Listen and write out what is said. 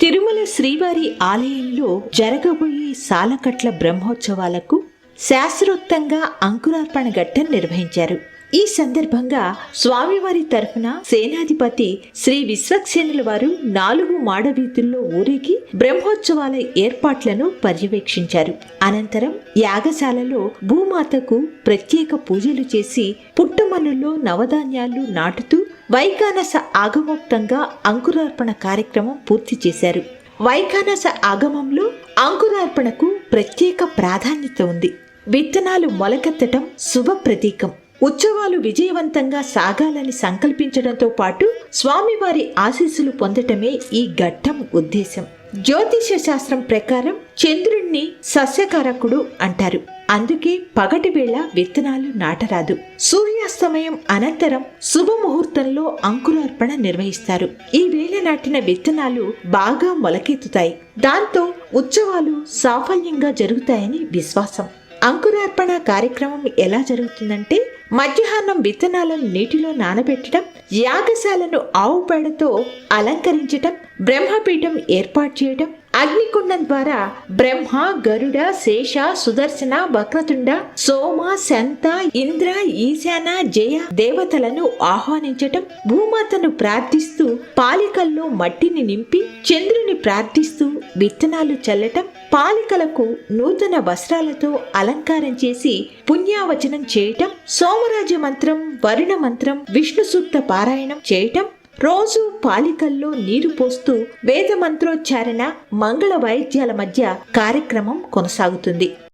తిరుమల శ్రీవారి ఆలయంలో జరగబోయే సాలకట్ల బ్రహ్మోత్సవాలకు శాస్త్రోక్తంగా అంకురార్పణ ఘట్టం నిర్వహించారు. ఈ సందర్భంగా స్వామివారి తరఫున సేనాధిపతి శ్రీ విశ్వక్సేనుల వారు నాలుగు మాడవీధుల్లో ఊరేగి బ్రహ్మోత్సవాల ఏర్పాట్లను పర్యవేక్షించారు. అనంతరం యాగశాలలో భూమాతకు ప్రత్యేక పూజలు చేసి పుట్టుమనుల్లో నవధాన్యాలు నాటుతూ వైకానస ఆగమోక్తంగా అంకురార్పణ కార్యక్రమం పూర్తి చేశారు. వైకానస ఆగమంలో అంకురార్పణకు ప్రత్యేక ప్రాధాన్యత ఉంది. విత్తనాలు మొలకెత్తటం శుభ ప్రతీకం. ఉత్సవాలు విజయవంతంగా సాగాలని సంకల్పించడంతో పాటు స్వామివారి ఆశీస్సులు పొందటమే ఈ ఘట్టం ఉద్దేశం. జ్యోతిష శాస్త్రం ప్రకారం చంద్రుణ్ణి సస్యకారకుడు అంటారు. అందుకే పగటి వేళ విత్తనాలు నాటరాదు. సూర్యాస్తమయం అనంతరం శుభముహూర్తంలో అంకురార్పణ నిర్వహిస్తారు. ఈ వేళ నాటిన విత్తనాలు బాగా మొలకెత్తుతాయి. దాంతో ఉత్సవాలు సాఫల్యంగా జరుగుతాయని విశ్వాసం. అంకురార్పణ కార్యక్రమం ఎలా జరుగుతుందంటే మధ్యాహ్నం విత్తనాలను నీటిలో నానబెట్టడం యాగశాలను ఆవు పేడతో అలంకరించటం బ్రహ్మపీఠం ఏర్పాటు చేయడం అగ్నికుండం ద్వారా బ్రహ్మ గరుడ శేష సుదర్శన వక్రతుండ సోమ శంత ఇంద్ర ఈశాన జయ దేవతలను ఆహ్వానించటం భూమాతను ప్రార్థిస్తూ పాలికల్లో మట్టిని నింపి చంద్రుని ప్రార్థిస్తూ విత్తనాలు చల్లటం పాలికలకు నూతన వస్త్రాలతో అలంకారం చేసి పుణ్యావచనం చేయటం సోమరాజ మంత్రం వరుణ మంత్రం విష్ణు సూక్త పారాయణం చేయటం రోజు పాలికల్లో నీరు పోస్తూ వేద మంత్రోచ్చారణ మంగళ వాయిద్యాల మధ్య కార్యక్రమం కొనసాగుతుంది.